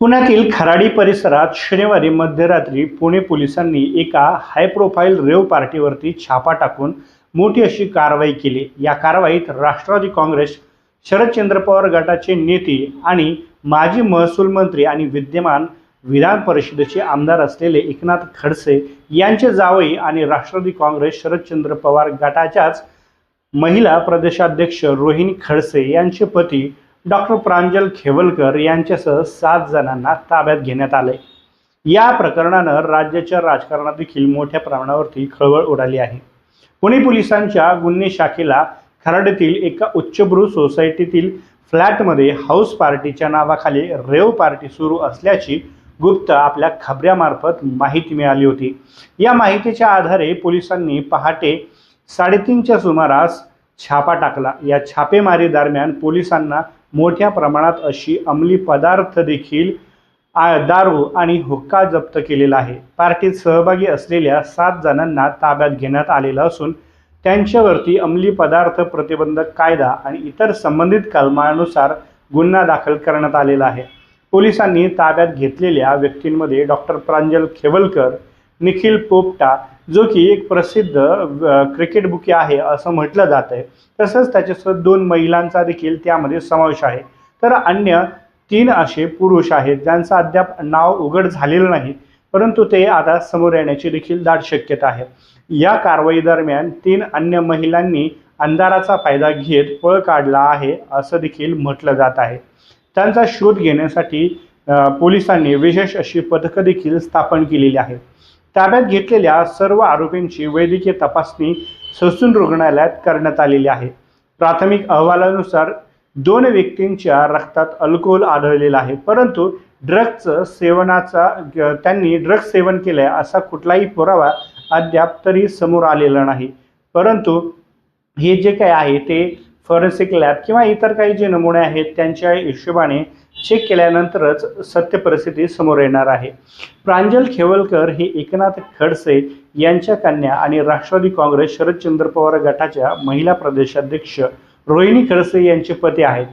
पुण्यातील खराडी परिसरात शनिवारी मध्यरात्री पुणे पोलिसांनी एका हाय प्रोफाईल रेव पार्टीवरती छापा टाकून मोठी अशी कारवाई केली. या कारवाईत राष्ट्रवादी काँग्रेस शरदचंद्र पवार गटाचे नेते आणि माजी महसूल मंत्री आणि विद्यमान विधान परिषदेचे आमदार असलेले एकनाथ खडसे यांचे जावई आणि राष्ट्रवादी काँग्रेस शरदचंद्र पवार गटाच्याच महिला प्रदेशाध्यक्ष रोहिणी खडसे यांचे पती डॉक्टर प्रांजल खेवलकर यांच्यासह सात जणांना ताब्यात घेण्यात आले. या प्रकरणानं राज्याच्या राजकारणात देखील मोठ्या प्रमाणावरती खळबळ उडाली आहे. पुणे पोलिसांच्या गुन्हे शाखेला खराडीतील एका उच्चभ्रू सोसायटीतील फ्लॅटमध्ये हाऊस पार्टीच्या नावाखाली रेव पार्टी सुरू असल्याची गुप्त आपल्या खबऱ्यामार्फत माहिती मिळाली होती. या माहितीच्या आधारे पोलिसांनी पहाटे साडेतीनच्या सुमारास छापा टाकला. या छापेमारी दरम्यान पोलिसांना मोठ्या प्रमाणात अशी अंमली पदार्थ देखील आ- दारू आणि हुक्का जप्त केलेला आहे. पार्टीत सहभागी असलेल्या सात जणांना ताब्यात घेण्यात आलेलं असून त्यांच्यावरती अंमली पदार्थ प्रतिबंधक कायदा आणि इतर संबंधित कलमानुसार गुन्हा दाखल करण्यात आलेला आहे. पोलिसांनी ताब्यात घेतलेल्या व्यक्तींमध्ये डॉक्टर प्रांजल खेवलकर निखिल पोपटा जो की एक प्रसिद्ध क्रिकेट बुकी आहे असं म्हटलं जात आहे. तसंच त्याच्यासोबत दोन महिलांचा देखील त्यामध्ये समावेश आहे. तर अन्य तीन असे पुरुष आहेत ज्यांचं अद्याप नाव उघड झालेलं नाही परंतु ते आता समोर येण्याची देखील दाट शक्यता आहे. या कारवाई दरम्यान तीन अन्य महिलांनी अंधाराचा फायदा घेत पळ काढला आहे असं देखील म्हटलं जात आहे. त्यांचा शोध घेण्यासाठी पोलिसांनी विशेष अशी पथकं देखील स्थापन केलेली आहेत. ताब्यात घेतलेल्या सर्व आरोपींची वैद्यकीय तपासणी ससून रुग्णालयात करण्यात आलेली आहे. प्राथमिक अहवालानुसार दोन व्यक्तींच्या रक्तात अल्कोहोल आढळलेला आहे. परंतु ड्रग्जचं सेवनाचा त्यांनी ड्रग्ज सेवन केलंय असा कुठलाही पुरावा अद्याप तरी समोर आलेला नाही. परंतु हे जे काही आहे ते फॉरेन्सिक लॅब किंवा इतर काही जे नमुने आहेत त्यांच्या हिशोबाने चेक केल्यानंतरच सत्य परिस्थिती समोर येणार आहे. प्रांजल खेवलकर हे एकनाथ खडसे यांच्या कन्या आणि राष्ट्रवादी काँग्रेस शरदचंद्र पवार गटाच्या महिला प्रदेशाध्यक्ष रोहिणी खडसे यांचे पती आहेत.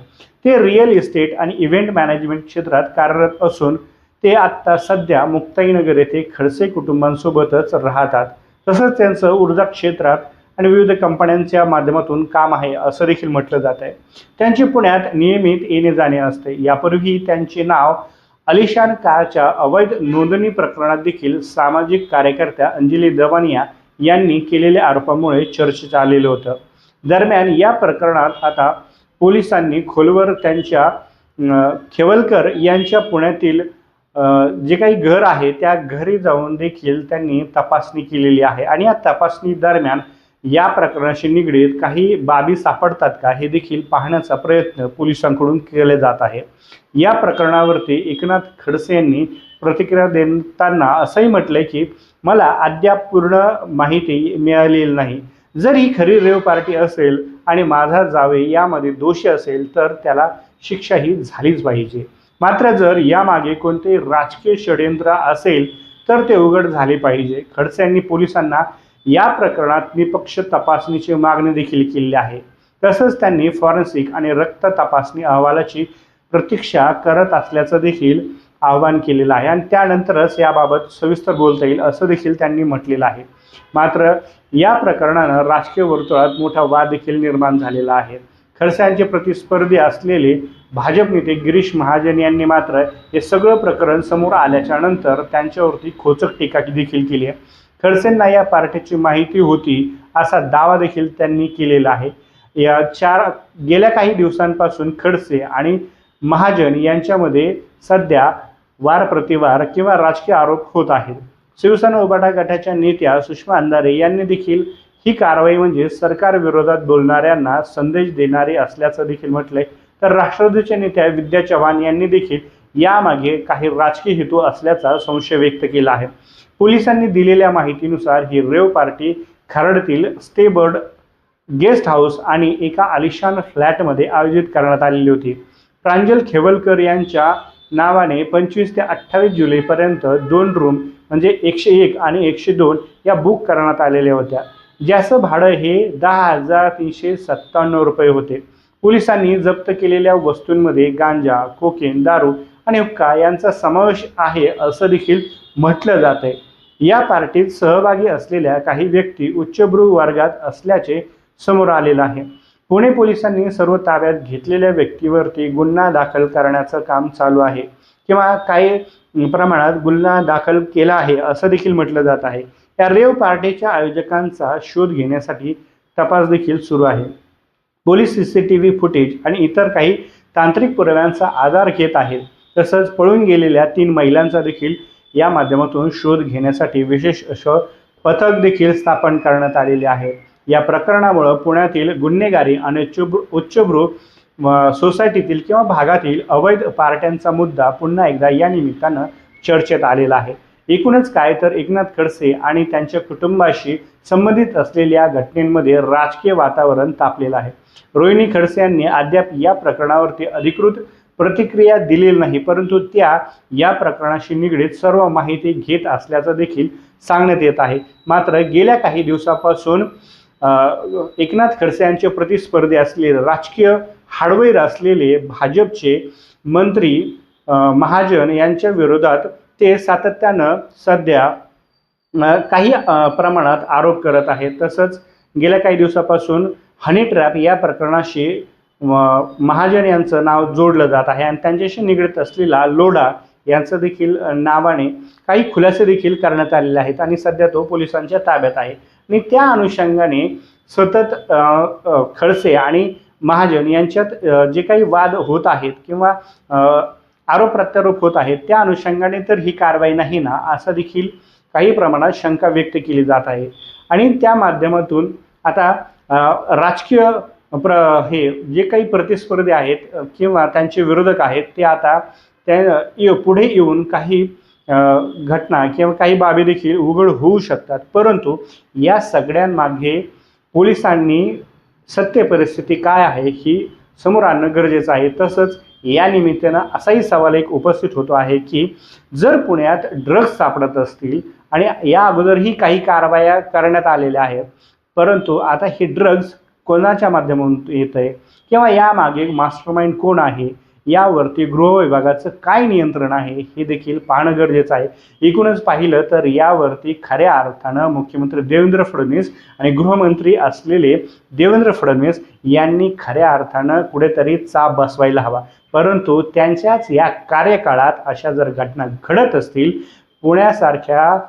ते रिअल इस्टेट आणि इव्हेंट मॅनेजमेंट क्षेत्रात कार्यरत असून ते आत्ता सध्या मुक्ताईनगर येथे खडसे कुटुंबांसोबतच राहतात. तसंच त्यांचं ऊर्जा क्षेत्रात आणि विविध कंपन्यांच्या माध्यमातून काम आहे असं देखील म्हटलं जात आहे. त्यांचे पुण्यात नियमित येणे जाणे असते. यापूर्वी त्यांचे नाव अलिशान कारच्या अवैध नोंदणी प्रकरणात देखील सामाजिक कार्यकर्त्या अंजली दवानिया यांनी केलेल्या आरोपामुळे चर्चेत आलेलं होतं. दरम्यान या प्रकरणात आता पोलिसांनी खोलवर त्यांच्या खेवलकर यांच्या पुण्यातील जे काही घर आहे त्या घरी जाऊन देखील त्यांनी तपासणी केलेली आहे. आणि या तपासणी दरम्यान या प्रकरणाशी निगडीत काही बाबी सापडतात का हे देखील पाहण्याचा प्रयत्न पोलिसांकडून केले जात आहे. या प्रकरणावरती एकनाथ खडसे यांनी प्रतिक्रिया देताना असंही म्हटलंय की मला अद्याप पूर्ण माहिती मिळालेली नाही. जर ही खरी रेव पार्टी असेल आणि माझा जावे यामध्ये दोषी असेल तर त्याला शिक्षा ही झालीच पाहिजे. मात्र जर यामागे कोणते राजकीय षडयंत्र असेल तर ते उघड झाले पाहिजे. खडसे यांनी पोलिसांना या प्रकरणात निपक्ष तपासणीची मागणी देखील केली आहे. तसंच त्यांनी फॉरेन्सिक आणि रक्त तपासणी अहवालाची प्रतीक्षा करत असल्याचं देखील आवाहन केलेलं आहे. आणि त्यानंतरच याबाबत सविस्तर बोलता येईल असं देखील त्यांनी म्हटलेलं आहे. मात्र या प्रकरणानं राजकीय वर्तुळात मोठा वाद देखील निर्माण झालेला आहे. खडसे प्रतिस्पर्धी असलेले भाजप नेते गिरीश महाजन यांनी मात्र हे सगळं प्रकरण समोर आल्याच्यानंतर त्यांच्यावरती खोचक टीका देखील केली आहे. खडसेंना या पार्टीची माहिती होती असा दावा देखील त्यांनी केलेला आहे. या चार गेल्या काही दिवसांपासून खडसे आणि महाजन यांच्यामध्ये सध्या वार प्रतिवार किंवा राजकीय आरोप होत आहेत. शिवसेना उभाटा गटाच्या नेत्या सुषमा अंधारे यांनी देखील ही कारवाई म्हणजे सरकार विरोधात बोलणाऱ्यांना संदेश देणारी असल्याचं देखील म्हटलंय. तर राष्ट्रवादीच्या नेत्या विद्या चव्हाण यांनी देखील यामागे काही राजकीय हेतू असल्याचा संशय व्यक्त केला आहे. पोलिसांनी दिलेल्या माहितीनुसार ही रेव पार्टी खरडतील स्टेबर्ड गेस्ट हाऊस आणि एका आलिशान फ्लॅटमध्ये आयोजित करण्यात आलेली होती. प्रांजल खेवलकर यांच्या नावाने पंचवीस ते अठ्ठावीस जुलैपर्यंत दोन रूम म्हणजे एकशे एक आणि एकशे दोन या बुक करण्यात आलेल्या होत्या. ज्याचं भाडं हे दहा हजार तीनशे सत्त्याण्णव रुपये होते. पोलिसांनी जप्त केलेल्या वस्तूंमध्ये गांजा कोकेन दारू आणि कायांचा यांचा समावेश आहे असं देखील म्हटलं जात. आहे या पार्टीत सहभागी असलेल्या काही व्यक्ती उच्चभ्रू वर्गात असल्याचे समोर आलेलं आहे. पुणे पोलिसांनी सर्व ताब्यात घेतलेल्या व्यक्तीवरती गुन्हा दाखल करण्याचं काम चालू आहे किंवा काही प्रमाणात गुन्हा दाखल केला आहे असं देखील म्हटलं जात आहे. या रेव पार्टीच्या आयोजकांचा शोध घेण्यासाठी तपास देखील सुरू आहे. Police C C T V footage आणि इतर काही तांत्रिक पुराव्यांचा आधार घेत आहेत. तसंच पळून गेलेल्या तीन महिलांचा देखील या माध्यमातून शोध घेण्यासाठी विशेष असं पथक देखील स्थापन करण्यात आलेले आहे. या प्रकरणामुळं पुण्यातील गुन्हेगारी आणि उच्चभ्रू उच्चभ्रू सोसायटीतील किंवा भागातील अवैध पार्ट्यांचा मुद्दा पुन्हा एकदा या निमित्तानं चर्चेत आलेला आहे. एकूणच काय तर एकनाथ खडसे आणि त्यांच्या कुटुंबाशी संबंधित असलेल्या घटनेमध्ये राजकीय वातावरण तापलेलं आहे. रोहिणी खडसे यांनी अद्याप या प्रकरणावरती अधिकृत प्रतिक्रिया दिलेली नाही परंतु त्या या प्रकरणाशी निगडीत सर्व माहिती घेत असल्याचं देखील सांगण्यात येत आहे. मात्र गेल्या काही दिवसापासून एकनाथ खडसे यांचे प्रतिस्पर्धी असलेले राजकीय हाडवैर असलेले भाजपचे मंत्री महाजन यांच्या विरोधात ते सातत्यानं सध्या काही प्रमाणात आरोप करत आहेत. तसंच गेल्या काही दिवसापासून हनी ट्रॅप या प्रकरणाशी महाजन यांचं नाव जोडलं जात आहे आणि त्यांच्याशी निगडीत असलेला लोढा यांचं देखील नावाने काही खुलासे देखील करण्यात आलेले आहेत आणि सध्या तो पोलिसांच्या ताब्यात आहे. आणि त्या अनुषंगाने सतत खडसे आणि महाजन यांच्यात जे काही वाद होत आहेत किंवा आरोप प्रत्यारोप होत आहेत त्या अनुषंगाने तर ही कारवाई नाही ना असं देखील काही प्रमाणात शंका व्यक्त केली जात आहे. आणि त्या माध्यमातून आता राजकीय प्र हे जे काही प्रतिस्पर्धी आहेत किंवा त्यांचे विरोधक आहेत ते आता त्या ये- पुढे येऊन काही घटना किंवा काही बाबी देखील उघड होऊ शकतात. परंतु या सगळ्यांमागे पोलिसांनी सत्य परिस्थिती काय आहे ही समोर आणणं गरजेचं आहे. तसंच या निमित्तानं असाही सवाल एक उपस्थित होतो आहे की जर पुण्यात ड्रग्ज सापडत असतील आणि या अगोदरही काही कारवाया करण्यात आलेल्या आहेत परंतु आता हे ड्रग्ज कोणाच्या माध्यमातून येत आहे किंवा यामागे मास्टरमाइंड कोण आहे? यावरती गृह विभागाचं काय नियंत्रण आहे? हे देखील पाहणं गरजेचं आहे. एकूणच पाहिलं तर यावरती खऱ्या अर्थानं मुख्यमंत्री देवेंद्र फडणवीस आणि गृहमंत्री असलेले देवेंद्र फडणवीस यांनी खऱ्या अर्थानं कुठेतरी चाप बसवायला हवा. परंतु त्यांच्याच या कार्यकाळात अशा जर घटना घडत असतील पुण्यासारख्या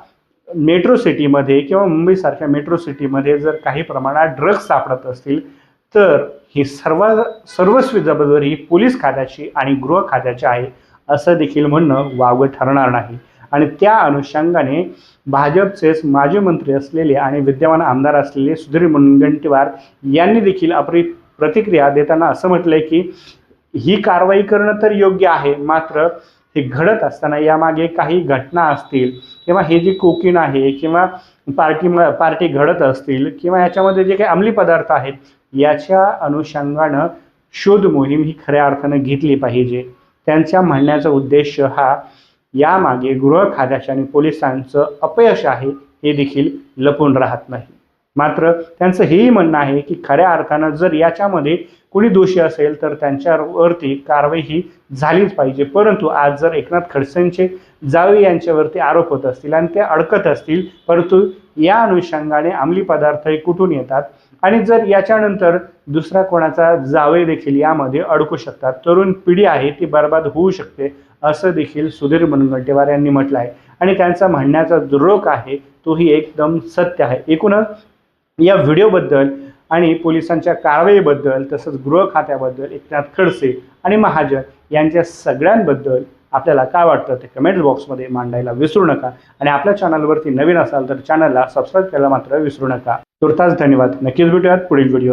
मेट्रो सिटीमध्ये किंवा मुंबईसारख्या मेट्रो सिटीमध्ये जर काही प्रमाणात ड्रग्ज सापडत असतील तर ही सर्व सर्वस्वी जबाबदारी पोलीस खात्याची आणि गृह खात्याची आहे असं देखील म्हणणं वावगं ठरणार नाही. आणि त्या अनुषंगाने भाजपचेच माजी मंत्री असलेले आणि विद्यमान आमदार असलेले सुधीर मुनगंटीवार यांनी देखील आपली प्रतिक्रिया देताना असं म्हटलंय की ही कारवाई करणं तर योग्य आहे मात्र हे घडत असताना यामागे काही घटना असतील किंवा हे जे कोकीन आहे किंवा पार्टी पार्टी घडत असतील किंवा याच्यामध्ये जे काही अंमली पदार्थ आहेत याच्या अनुषंगानं शोध मोहीम ही खऱ्या अर्थानं घेतली पाहिजे. त्यांच्या म्हणण्याचा उद्देश हा यामागे गृह खात्याचे आणि पोलिसांचं अपयश आहे हे देखील लपून राहत नाही. मात्र त्यांचं हेही म्हणणं आहे की खऱ्या अर्थानं जर याच्यामध्ये कुणी दोषी असेल तर त्यांच्यावरती कारवाई ही झालीच पाहिजे. परंतु आज जर एकनाथ खडसेंचे जावे यांच्यावरती आरोप होत असतील आणि ते अडकत असतील परंतु या अनुषंगाने अंमली पदार्थ हे कुठून येतात? आणि जर याच्यानंतर दुसरा कोणाचा जावे देखील यामध्ये अडकू शकतात? तरुण पिढी आहे ती बर्बाद होऊ शकते असं देखील सुधीर मुनगंटीवार यांनी म्हटलं आहे. आणि त्यांचा म्हणण्याचा जो रोख आहे तोही एकदम सत्य आहे. एकूणच या व्हिडिओबद्दल आणि पोलिसांच्या कारवाईबद्दल तसंच गृह खात्याबद्दल एकनाथ खडसे आणि महाजन यांच्या सगळ्यांबद्दल आपल्याला काय वाटतं ते कमेंट्स बॉक्समध्ये मांडायला विसरू नका. आणि आपल्या चॅनलवरती नवीन असाल तर चॅनलला सबस्क्राईब करायला मात्र विसरू नका. तुर्तास धन्यवाद. नक्कीच भेटूयात पुढील व्हिडिओ